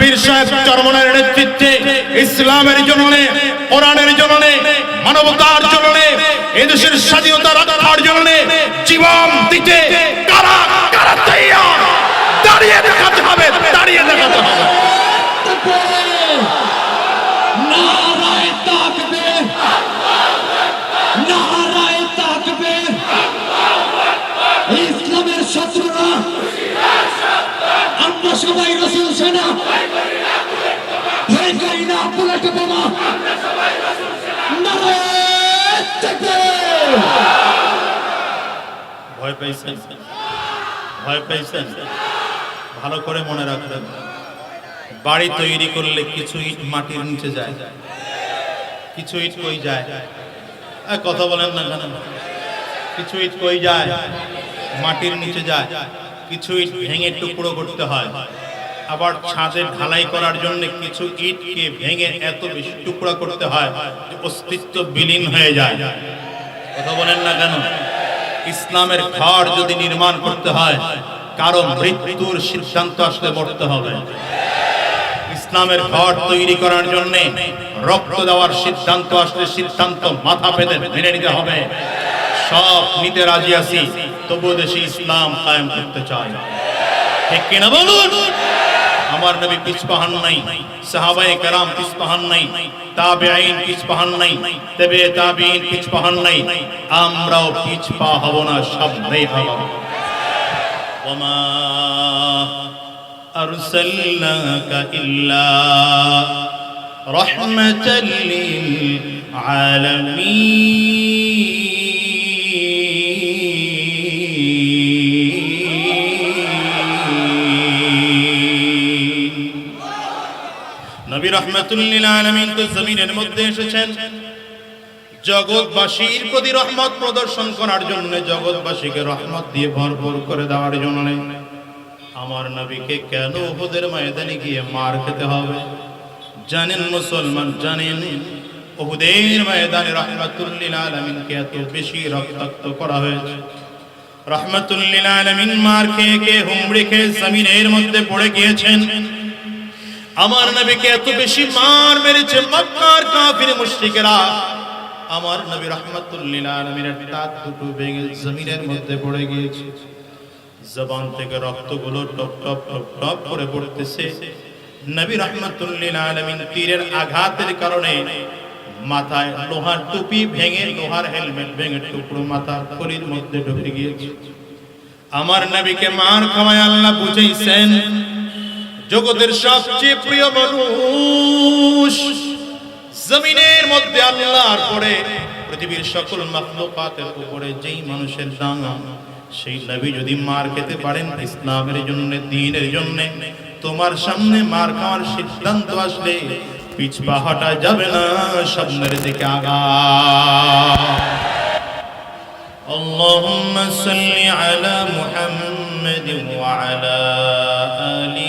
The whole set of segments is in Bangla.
পীর সাহেব চরমনের নেতৃত্বে, ইসলামের জন্য কোরআনের জন্য মানবতার জন্য এদেশের স্বাধীনতা রক্ষার জন্য জীবন দিতে কারা কারা তৈয়ার? দাঁড়িয়ে দেখাতে হবে, দাঁড়িয়ে দেখাতে হবে। সবাই রসুল ভালো করে মনে রাখবেন। বাড়ি তৈরি করলে কিছু ইট মাটির নিচে যায়। কিছু ইট কই যায়? কথা বলেন না কেন? কিছু ইট কই যায়? মাটির নিচে যায়। কিছু ইট ভেঙে টুকরো করতে হয়। আবার ছাদে ঢালাই করার জন্য কিছু ইটকে ভেঙে এত বেশি টুকরা করতে হয় যে অস্তিত্ব বিলীন হয়ে যায়। কথা বলেন না কেন? ইসলামের ঘর যদি নির্মাণ করতে হয়, কারও মৃত্যুর সিদ্ধান্ত আসলে মরতে হবে। ইসলামের ঘর তৈরি করার জন্য রক্ত দেওয়ার সিদ্ধান্ত আসলে সিদ্ধান্ত মাথা পেতে মেনে নিতে হবে। সব নিতে রাজি আছি, তবুও দেশে ইসলাম কায়েম করতে চাই। ঠিক কিনা বলুন? আমার নবী পিছপাহান নাই সাহাবায়ে কেরাম পিছপাহান নাই তাবেঈন পিছপাহান নাই তবে তাবেঈন পিছপাহান নাই আমরাও পিছপা হব না সব নেই হব ওমা أرسلناك إلا رحمة للعالمين নবী রহমাতুল্লিল আলামিন তো জমিনের মধ্যে এসেছেন। জগৎবাসীর প্রতি রহমত প্রদর্শন করার জন্য জগৎবাসীকে রহমত দিয়ে ভরপুর করে দেওয়ার জন্য আমার নবীকে কেন ওহুদের ময়দানে গিয়ে মার খেতে হবে? জানেন মুসলমান, জানেন? ওহুদের ময়দানে রহমাতুল্লিল আলামিনকে এত বেশি রক্তাক্ত করা হয়েছে। রহমাতুল্লিল আলামিন মার খেয়ে খেয়ে হুমড়ি খেয়ে জমিনের মধ্যে পড়ে গিয়েছেন। আমার নবীকে এত বেশি মার মেরেছে মক্কার কাফির মুশরিকেরা। আমার নবী রহমাতুল্লিল আলামিনের দাঁত দুটো ভেঙে জমিনের মধ্যে পড়ে গিয়েছে। জবান থেকে রক্তগুলো টপ টপ টপ টপ করে পড়তেছে। নবী রহমাতুল্লিল আলামিন তীরের আঘাতের কারণে মাথায় লোহার টুপি ভেঙে লোহার হেলমেট ভেঙে টুকরো মাথা খড়ির মধ্যে ঢুকে গিয়েছে। আমার নবীকে মার খাওয়ায় আল্লাহ বুঝাইছেন জগতের সবচেয়ে প্রিয় মানুষ জমিনের মধ্যে আল্লাহর পরে পৃথিবীর সকল মাখলুকাতের উপরে যেই মানুষের দাম সেই নবী যদি মার খেতে পারেন ইসলামের জন্য দ্বীনের জন্য তোমার সামনে মার খাওয়ার সিদ্ধান্ত আসলে পিছপা হটা যাবে না সামনের দিকে আগা اللهم صل على محمد وعلى آله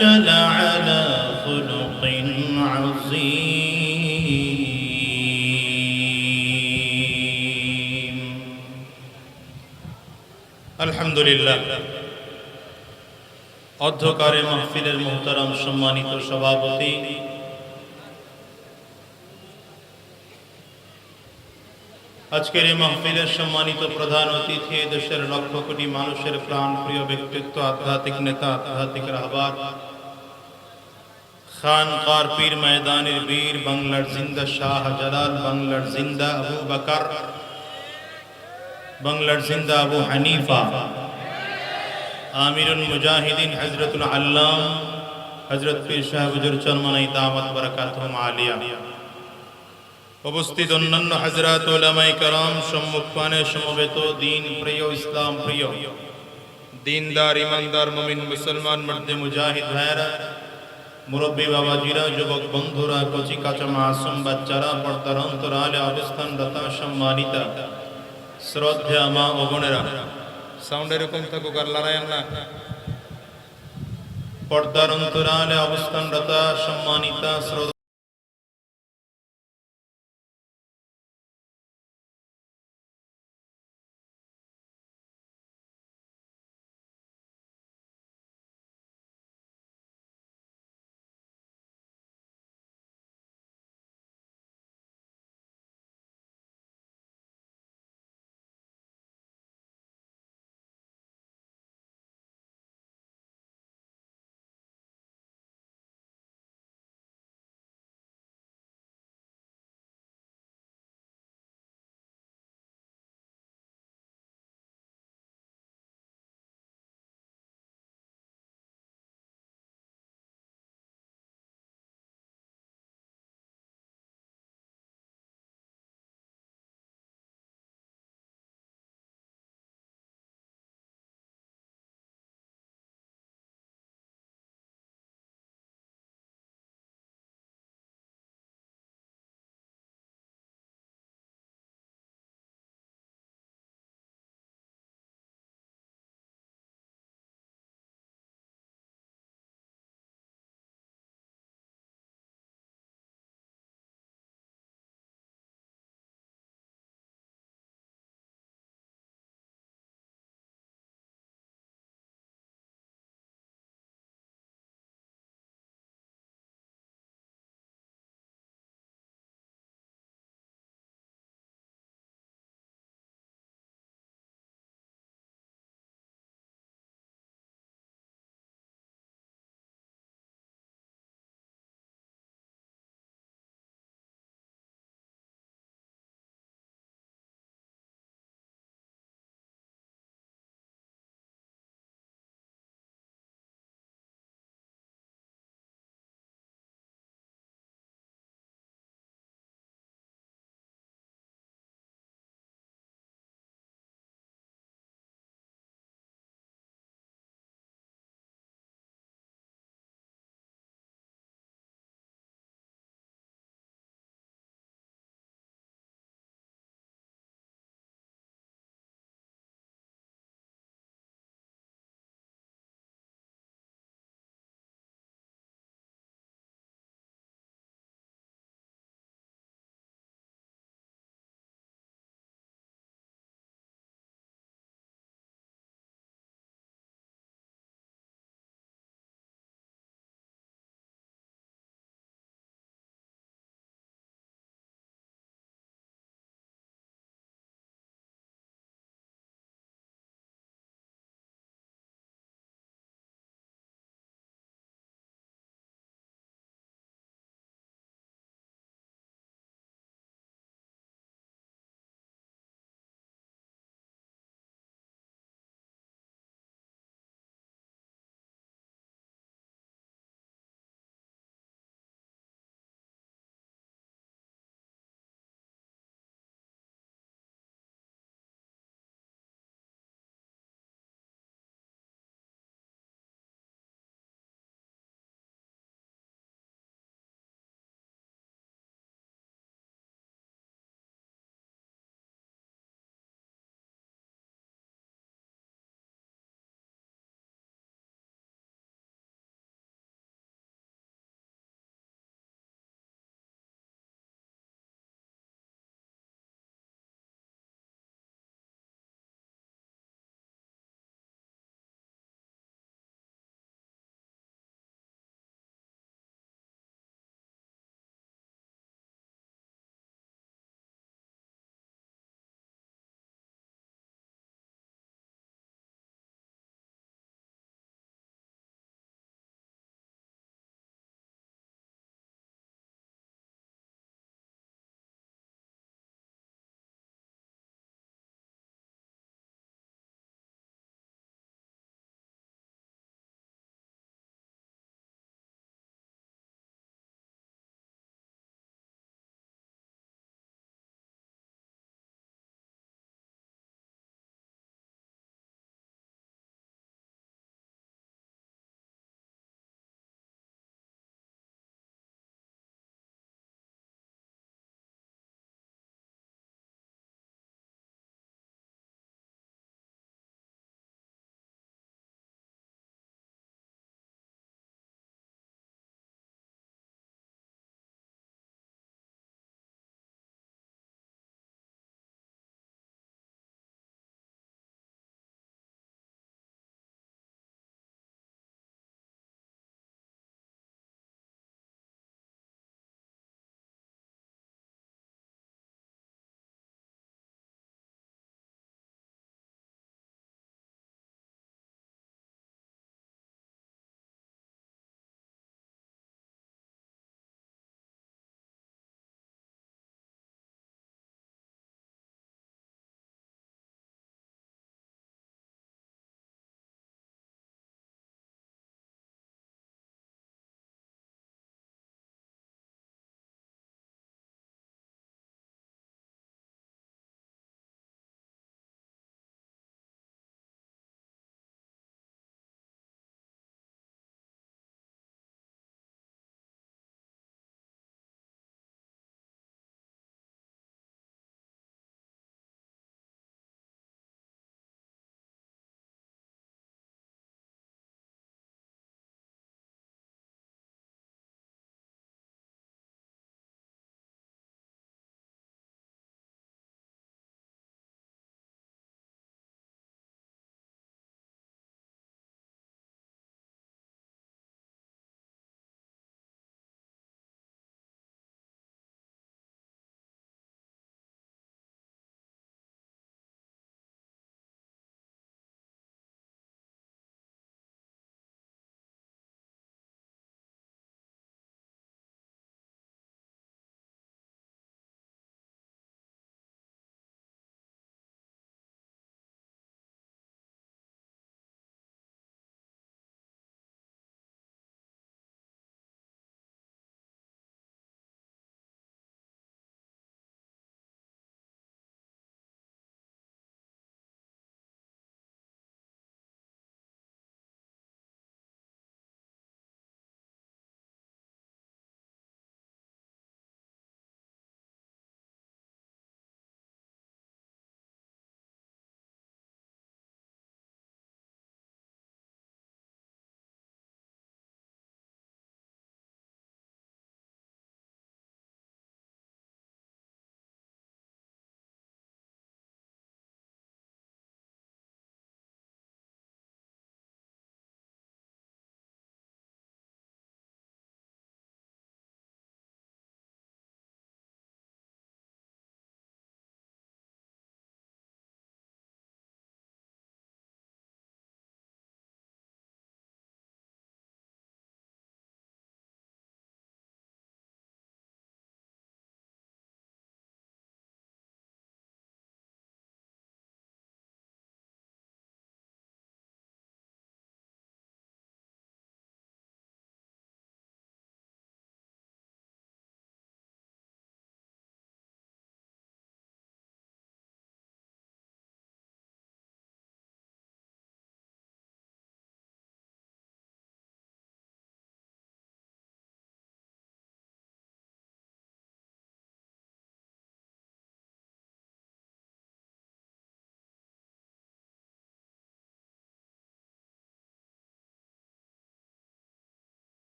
لعلى خلق عظيم الحمد لله অধ্যকারে মাহফিলের মোহতারাম সম্মানিত সভাপতি আজকের এই মাহফিলের সম্মানিত প্রধান অতিথি দেশের লক্ষ কোটি মানুষের প্রাণ প্রিয় ব্যক্তিত্ব আধ্যাত্মিক নেতা আধ্যাত্মিক রাহবার খান কার পীর ময়দানের বীর বাংলার জিন্দা শাহ জালাল, বাংলার জিন্দা আবু বকর, বাংলার জিন্দা আবু হানিফা, আমিরুল মুজাহিদিন হজরতুল আল্লাম হজরত পীর সাহেব হুজুর চরমানাই দামত বরকাতুহুম আলিয়া। উপস্থিত অন্যান্য হাজরাত ওলামাই কারাম সম্মুখ পানে সমবেত দিন প্রিয় ইসলাম প্রিয়, দিনদার, ইমানদার, মুমিন, মুসলমান, মর্দে মুজাহিদ ভাইরা মুরব্বী বাবাজিরা, যুবক বন্ধুরা, কচি কাঁচা মাসুম বাচ্চারা, পর্দার অন্তরালে অবস্থানরতা সম্মানিতা, শ্রদ্ধা মা ও বোনেরা। সাউন্ড এরকম থাকুক, আর লড়াইয়ের না। পর্দার অন্তরালে অবস্থানরতা সম্মানিতা, শ্রদ্ধা